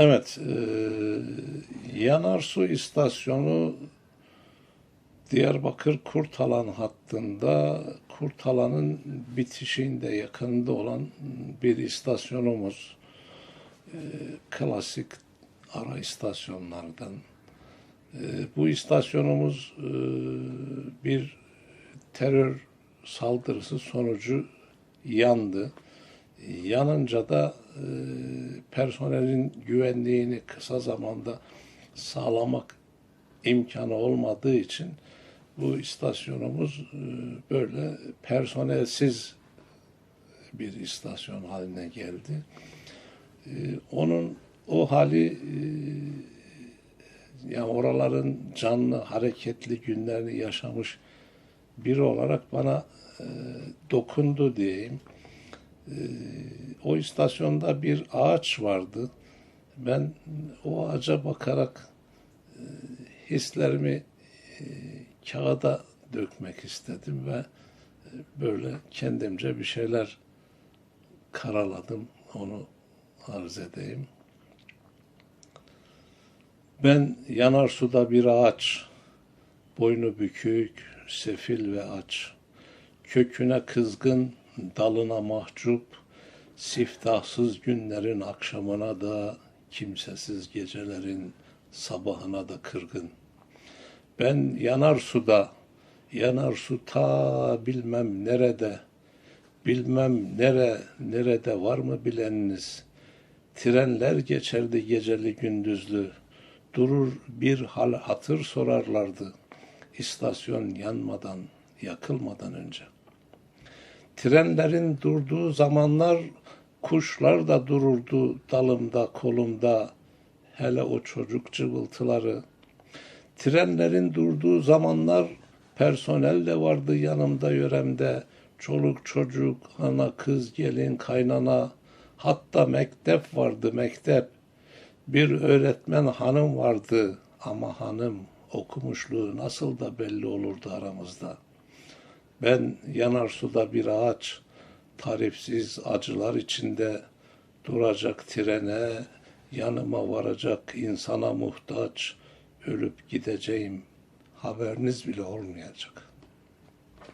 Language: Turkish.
Evet, e, Yanarsu istasyonu Diyarbakır Kurtalan hattında Kurtalan'ın bitişiğinde yakınında olan bir istasyonumuz. E, klasik ara istasyonlardan. E, bu istasyonumuz e, bir terör saldırısı sonucu yandı. Yanınca da e, personelin güvenliğini kısa zamanda sağlamak imkanı olmadığı için bu istasyonumuz e, böyle personelsiz bir istasyon haline geldi. E, onun o hali e, yani oraların canlı hareketli günlerini yaşamış biri olarak bana dokundu diyeyim. E, o istasyonda bir ağaç vardı. Ben o ağaca bakarak e, hislerimi e, kağıda dökmek istedim ve e, böyle kendimce bir şeyler karaladım. Onu arz edeyim. Ben yanar suda bir ağaç, boynu bükük, sefil ve aç, köküne kızgın, dalına mahcup, siftahsız günlerin akşamına da, kimsesiz gecelerin sabahına da kırgın. Ben yanar suda, yanar su ta bilmem nerede, bilmem nere, nerede var mı bileniniz. Trenler geçerdi geceli gündüzlü, durur bir hal hatır sorarlardı. İstasyon yanmadan, yakılmadan önce. Trenlerin durduğu zamanlar kuşlar da dururdu dalımda, kolumda, hele o çocuk cıvıltıları. Trenlerin durduğu zamanlar personel de vardı yanımda yöremde. Çoluk çocuk, ana kız, gelin, kaynana, hatta mektep vardı mektep. Bir öğretmen hanım vardı ama hanım okumuşluğu nasıl da belli olurdu aramızda. Ben yanar suda bir ağaç, tarifsiz acılar içinde duracak trene, yanıma varacak insana muhtaç, ölüp gideceğim, haberiniz bile olmayacak.''